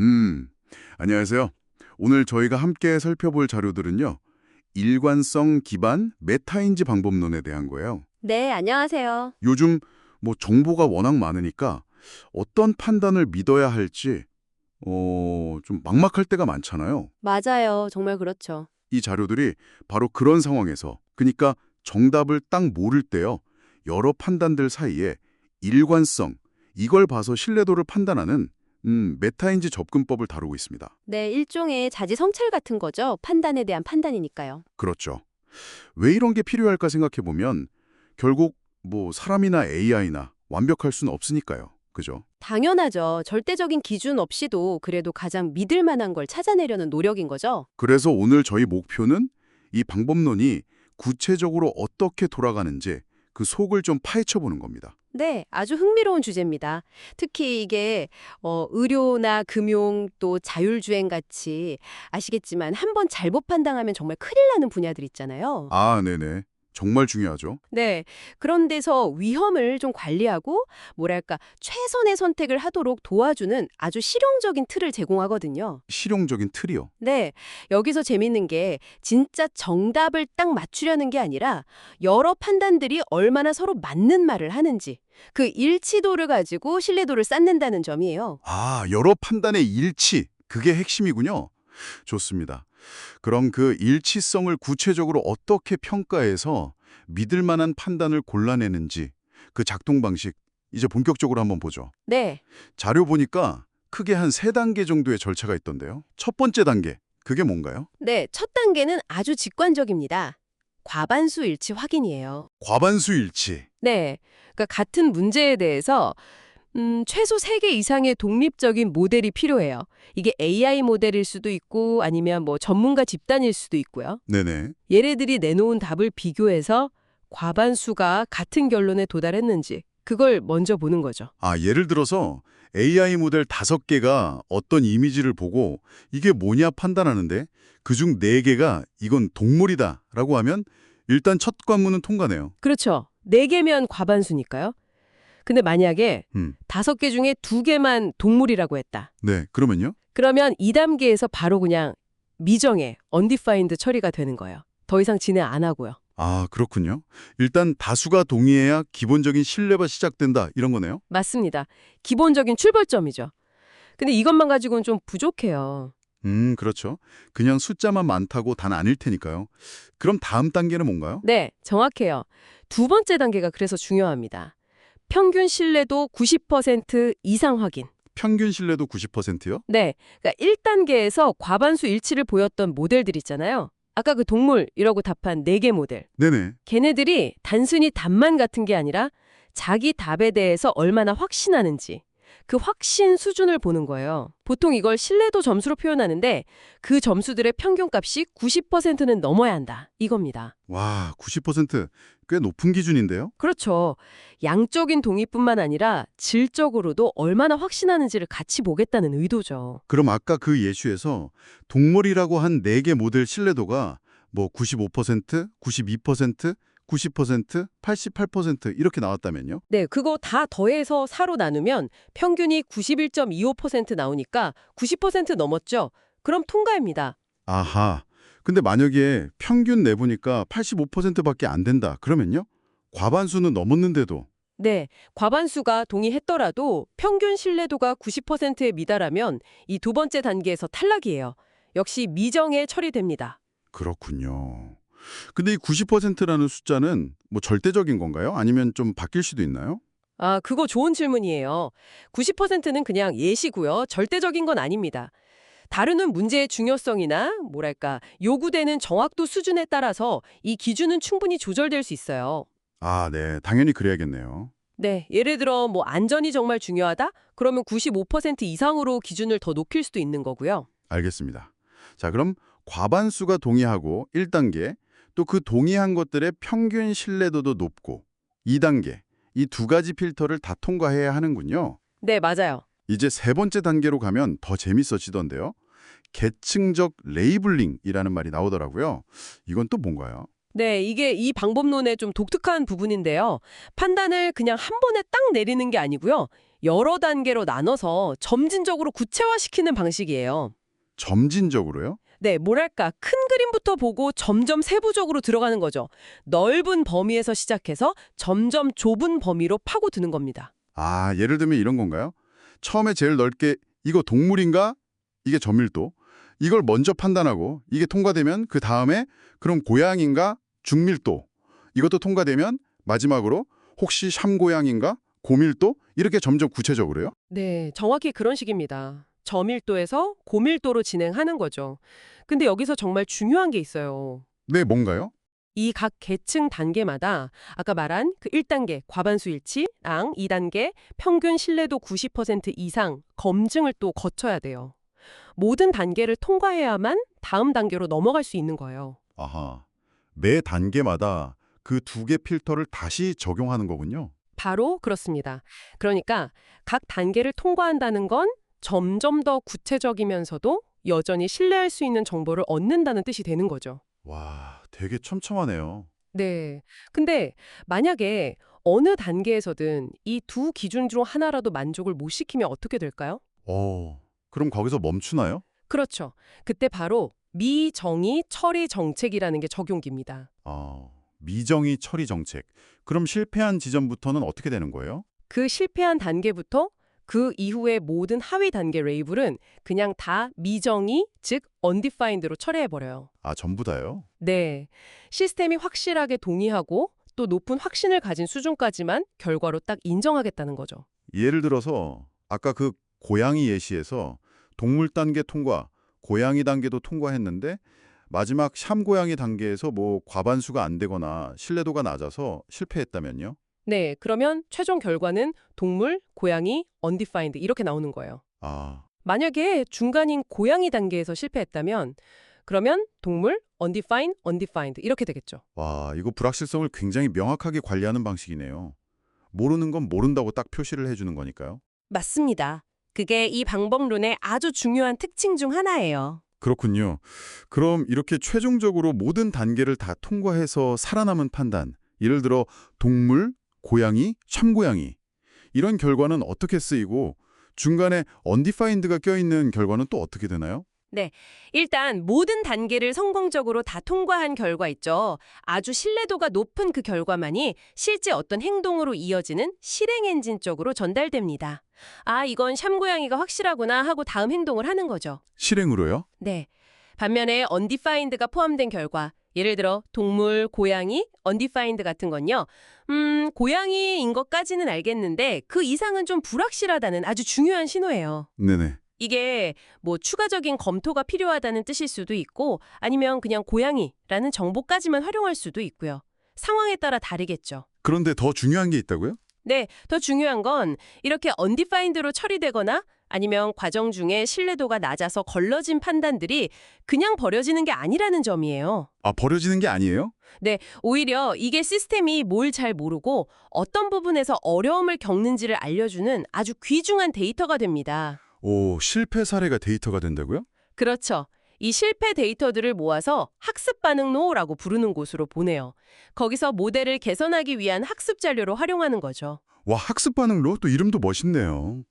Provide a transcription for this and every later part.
음, 안녕하세요. 오늘 저희가 함께 살펴볼 자료들은요. 일관성 기반 메타인지 방법론에 대한 거예요. 네, 안녕하세요. 요즘 뭐 정보가 워낙 많으니까 어떤 판단을 믿어야 할지 어, 좀 막막할 때가 많잖아요. 맞아요. 정말 그렇죠. 이 자료들이 바로 그런 상황에서 그러니까 정답을 딱 모를 때요. 여러 판단들 사이에 일관성, 이걸 봐서 신뢰도를 판단하는 음, 메타인지 접근법을 다루고 있습니다. 네, 일종의 자지 성찰 같은 거죠. 판단에 대한 판단이니까요. 그렇죠. 왜 이런 게 필요할까 생각해 보면 결국 뭐 사람이나 AI나 완벽할 수는 없으니까요. 그죠? 당연하죠. 절대적인 기준 없이도 그래도 가장 믿을 만한 걸 찾아내려는 노력인 거죠. 그래서 오늘 저희 목표는 이 방법론이 구체적으로 어떻게 돌아가는지 그 속을 좀 파헤쳐 보는 겁니다. 네, 아주 흥미로운 주제입니다. 특히 이게 어, 의료나 금융 또 자율주행 같이 아시겠지만 한 번 잘못 판단하면 정말 큰일 나는 분야들 있잖아요. 아, 네네. 정말 중요하죠. 네, 그런 데서 위험을 좀 관리하고 뭐랄까 최선의 선택을 하도록 도와주는 아주 실용적인 틀을 제공하거든요. 실용적인 틀이요. 네, 여기서 재밌는 게 진짜 정답을 딱 맞추려는 게 아니라 여러 판단들이 얼마나 서로 맞는 말을 하는지 그 일치도를 가지고 신뢰도를 쌓는다는 점이에요. 아, 여러 판단의 일치. 그게 핵심이군요. 좋습니다. 그럼 그 일치성을 구체적으로 어떻게 평가해서 믿을 만한 판단을 골라내는지 그 작동 방식 이제 본격적으로 한번 보죠. 네, 자료 보니까 크게 한 세 단계 정도의 절차가 있던데요. 첫 번째 단계, 그게 뭔가요? 네, 첫 단계는 아주 직관적입니다. 과반수 일치 확인이에요. 과반수 일치. 네, 그러니까 같은 문제에 대해서 음, 최소 3개 이상의 독립적인 모델이 필요해요. 이게 AI 모델일 수도 있고 아니면 뭐 전문가 집단일 수도 있고요. 네네. 얘네들이 내놓은 답을 비교해서 과반수가 같은 결론에 도달했는지 그걸 먼저 보는 거죠. 아, 예를 들어서 AI 모델 다섯 개가 어떤 이미지를 보고 이게 뭐냐 판단하는데 그중 네개가 이건 동물이다 라고 하면 일단 첫 관문은 통과네요. 그렇죠. 4개면 과반수니까요. 근데 만약에 음. 다섯 개 중에 두 개만 동물이라고 했다. 네, 그러면요? 그러면 2단계에서 바로 그냥 미정의 undefined 처리가 되는 거예요. 더 이상 진행 안 하고요. 아, 그렇군요. 일단 다수가 동의해야 기본적인 신뢰가 시작된다 이런 거네요. 맞습니다. 기본적인 출발점이죠. 근데 이것만 가지고는 좀 부족해요. 음, 그렇죠. 그냥 숫자만 많다고 단 아닐 테니까요. 그럼 다음 단계는 뭔가요? 네, 정확해요. 두 번째 단계가 그래서 중요합니다. 평균 신뢰도 90% 이상 확인. 평균 신뢰도 90%요? 네, 그러니까 1단계에서 과반수 일치를 보였던 모델들 있잖아요. 아까 그 동물이라고 답한 4개 모델. 네네. 걔네들이 단순히 답만 같은 게 아니라 자기 답에 대해서 얼마나 확신하는지 그 확신 수준을 보는 거예요. 보통 이걸 신뢰도 점수로 표현하는데 그 점수들의 평균값이 90%는 넘어야 한다. 이겁니다. 와, 90%꽤 높은 기준인데요? 그렇죠. 양적인 동의뿐만 아니라 질적으로도 얼마나 확신하는지를 같이 보겠다는 의도죠. 그럼 아까 그 예시에서 동물이라고 한 4개 모델 신뢰도가 뭐 95%, 92%, 90%, 88% 이렇게 나왔다면요? 네, 그거 다 더해서 4로 나누면 평균이 91.25% 나오니까 90% 넘었죠. 그럼 통과입니다. 아하. 근데 만약에 평균 내보니까 85%밖에 안 된다. 그러면요? 과반수는 넘었는데도 네, 과반수가 동의했더라도 평균 신뢰도가 90%에 미달하면 이 두 번째 단계에서 탈락이에요. 역시 미정에 처리됩니다. 그렇군요. 근데 이 90%라는 숫자는 뭐 절대적인 건가요? 아니면 좀 바뀔 수도 있나요? 아, 그거 좋은 질문이에요. 90%는 그냥 예시고요. 절대적인 건 아닙니다. 다루는 문제의 중요성이나 뭐랄까 요구되는 정확도 수준에 따라서 이 기준은 충분히 조절될 수 있어요. 아, 네. 당연히 그래야겠네요. 네, 예를 들어 뭐 안전이 정말 중요하다? 그러면 95% 이상으로 기준을 더 높일 수도 있는 거고요. 알겠습니다. 자, 그럼 과반수가 동의하고 1단계, 또 그 동의한 것들의 평균 신뢰도도 높고 2단계, 이 두 가지 필터를 다 통과해야 하는군요. 네, 맞아요. 이제 세 번째 단계로 가면 더 재밌어지던데요. 계층적 레이블링이라는 말이 나오더라고요. 이건 또 뭔가요? 네, 이게 이 방법론의 좀 독특한 부분인데요. 판단을 그냥 한 번에 딱 내리는 게 아니고요. 여러 단계로 나눠서 점진적으로 구체화시키는 방식이에요. 점진적으로요? 네, 뭐랄까 큰 그림부터 보고 점점 세부적으로 들어가는 거죠. 넓은 범위에서 시작해서 점점 좁은 범위로 파고드는 겁니다. 아, 예를 들면 이런 건가요? 처음에 제일 넓게 이거 동물인가? 이게 저밀도. 이걸 먼저 판단하고 이게 통과되면 그 다음에 그럼 고양인가? 중밀도. 이것도 통과되면 마지막으로 혹시 샴고양인가? 고밀도? 이렇게 점점 구체적으로요? 네, 정확히 그런 식입니다. 저밀도에서 고밀도로 진행하는 거죠. 근데 여기서 정말 중요한 게 있어요. 네, 뭔가요? 이 각 계층 단계마다 아까 말한 그 1단계 과반수 일치랑 2단계 평균 신뢰도 90% 이상 검증을 또 거쳐야 돼요. 모든 단계를 통과해야만 다음 단계로 넘어갈 수 있는 거예요. 아하. 매 단계마다 그 두 개 필터를 다시 적용하는 거군요. 바로 그렇습니다. 그러니까 각 단계를 통과한다는 건 점점 더 구체적이면서도 여전히 신뢰할 수 있는 정보를 얻는다는 뜻이 되는 거죠. 와, 되게 촘촘하네요. 네. 근데 만약에 어느 단계에서든 이 두 기준 중 하나라도 만족을 못 시키면 어떻게 될까요? 어, 그럼 거기서 멈추나요? 그렇죠. 그때 바로 미정의 처리 정책이라는 게 적용기입니다. 아, 미정의 처리 정책. 그럼 실패한 지점부터는 어떻게 되는 거예요? 그 실패한 단계부터 그 이후의 모든 하위 단계 레이블은 그냥 다 미정의, 즉 undefined로 처리해버려요. 아, 전부 다요? 네. 시스템이 확실하게 동의하고 또 높은 확신을 가진 수준까지만 결과로 딱 인정하겠다는 거죠. 예를 들어서 아까 그 고양이 예시에서 동물 단계 통과, 고양이 단계도 통과했는데 마지막 샴고양이 단계에서 뭐 과반수가 안 되거나 신뢰도가 낮아서 실패했다면요? 네, 그러면 최종 결과는 동물, 고양이, undefined 이렇게 나오는 거예요. 아, 만약에 중간인 고양이 단계에서 실패했다면 그러면 동물, undefined, undefined 이렇게 되겠죠. 와, 이거 불확실성을 굉장히 명확하게 관리하는 방식이네요. 모르는 건 모른다고 딱 표시를 해주는 거니까요. 맞습니다. 그게 이 방법론의 아주 중요한 특징 중 하나예요. 그렇군요. 그럼 이렇게 최종적으로 모든 단계를 다 통과해서 살아남은 판단, 예를 들어 동물, 고양이, 참고양이 이런 결과는 어떻게 쓰이고 중간에 undefined가 껴있는 결과는 또 어떻게 되나요? 일단 모든 단계를 성공적으로 다 통과한 결과 있죠. 아주 신뢰도가 높은 그 결과만이 실제 어떤 행동으로 이어지는 실행 엔진 쪽으로 전달됩니다. 아, 이건 샴고양이가 확실하구나 하고 다음 행동을 하는 거죠. 실행으로요? 네. 반면에 undefined가 포함된 결과, 예를 들어 동물, 고양이, undefined 같은 건요. 음, 고양이인 것까지는 알겠는데 그 이상은 좀 불확실하다는 아주 중요한 신호예요. 네네. 이게 뭐 추가적인 검토가 필요하다는 뜻일 수도 있고 아니면 그냥 고양이라는 정보까지만 활용할 수도 있고요. 상황에 따라 다르겠죠. 그런데 더 중요한 게 있다고요? 네, 더 중요한 건 이렇게 undefined로 처리되거나 아니면 과정 중에 신뢰도가 낮아서 걸러진 판단들이 그냥 버려지는 게 아니라는 점이에요. 아, 버려지는 게 아니에요? 오히려 이게 시스템이 뭘 잘 모르고 어떤 부분에서 어려움을 겪는지를 알려주는 아주 귀중한 데이터가 됩니다. 오, 실패 사례가 데이터가 된다고요? 그렇죠. 이 실패 데이터들을 모아서 학습 반응로라고 부르는 곳으로 보내요. 거기서 모델을 개선하기 위한 학습 자료로 활용하는 거죠. 와, 학습 반응로 또 이름도 멋있네요.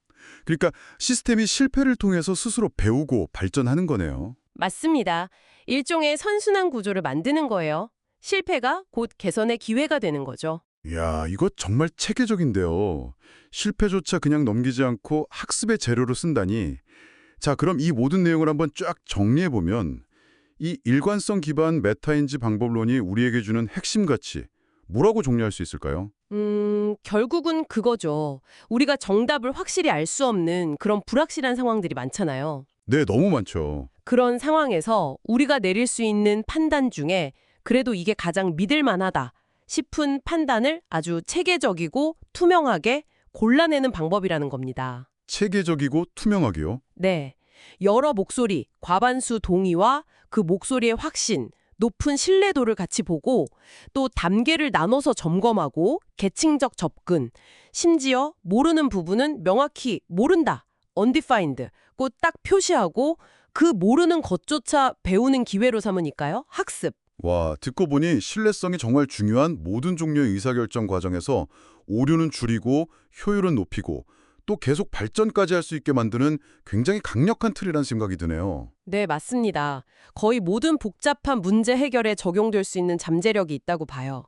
그러니까 시스템이 실패를 통해서 스스로 배우고 발전하는 거네요. 맞습니다. 일종의 선순환 구조를 만드는 거예요. 실패가 곧 개선의 기회가 되는 거죠. 이야, 이거 정말 체계적인데요. 실패조차 그냥 넘기지 않고 학습의 재료로 쓴다니. 자, 그럼 이 모든 내용을 한번 쫙 정리해보면 이 일관성 기반 메타인지 방법론이 우리에게 주는 핵심 가치, 뭐라고 정리할 수 있을까요? 음, 결국은 그거죠. 우리가 정답을 확실히 알 수 없는 그런 불확실한 상황들이 많잖아요. 네, 너무 많죠. 그런 상황에서 우리가 내릴 수 있는 판단 중에 그래도 이게 가장 믿을 만하다 싶은 판단을 아주 체계적이고 투명하게 골라내는 방법이라는 겁니다. 체계적이고 투명하게요. 네. 여러 목소리, 과반수 동의와 그 목소리의 확신, 높은 신뢰도를 같이 보고 또 단계를 나눠서 점검하고 계층적 접근, 심지어 모르는 부분은 명확히 모른다, undefined, 꼭 딱 표시하고 그 모르는 것조차 배우는 기회로 삼으니까요. 학습. 와, 듣고 보니 신뢰성이 정말 중요한 모든 종류의 의사결정 과정에서 오류는 줄이고 효율은 높이고 또 계속 발전까지 할 수 있게 만드는 굉장히 강력한 틀이라는 생각이 드네요. 네, 맞습니다. 거의 모든 복잡한 문제 해결에 적용될 수 있는 잠재력이 있다고 봐요.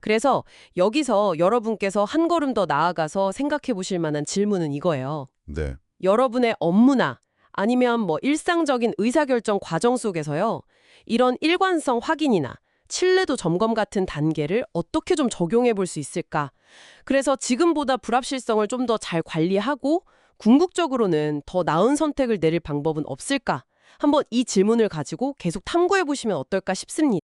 그래서 여기서 여러분께서 한 걸음 더 나아가서 생각해 보실 만한 질문은 이거예요. 네. 여러분의 업무나 아니면 뭐 일상적인 의사결정 과정 속에서요. 이런 일관성 확인이나 신뢰도 점검 같은 단계를 어떻게 좀 적용해 볼 수 있을까? 그래서 지금보다 불합실성을 좀 더 잘 관리하고 궁극적으로는 더 나은 선택을 내릴 방법은 없을까? 한번 이 질문을 가지고 계속 탐구해 보시면 어떨까 싶습니다.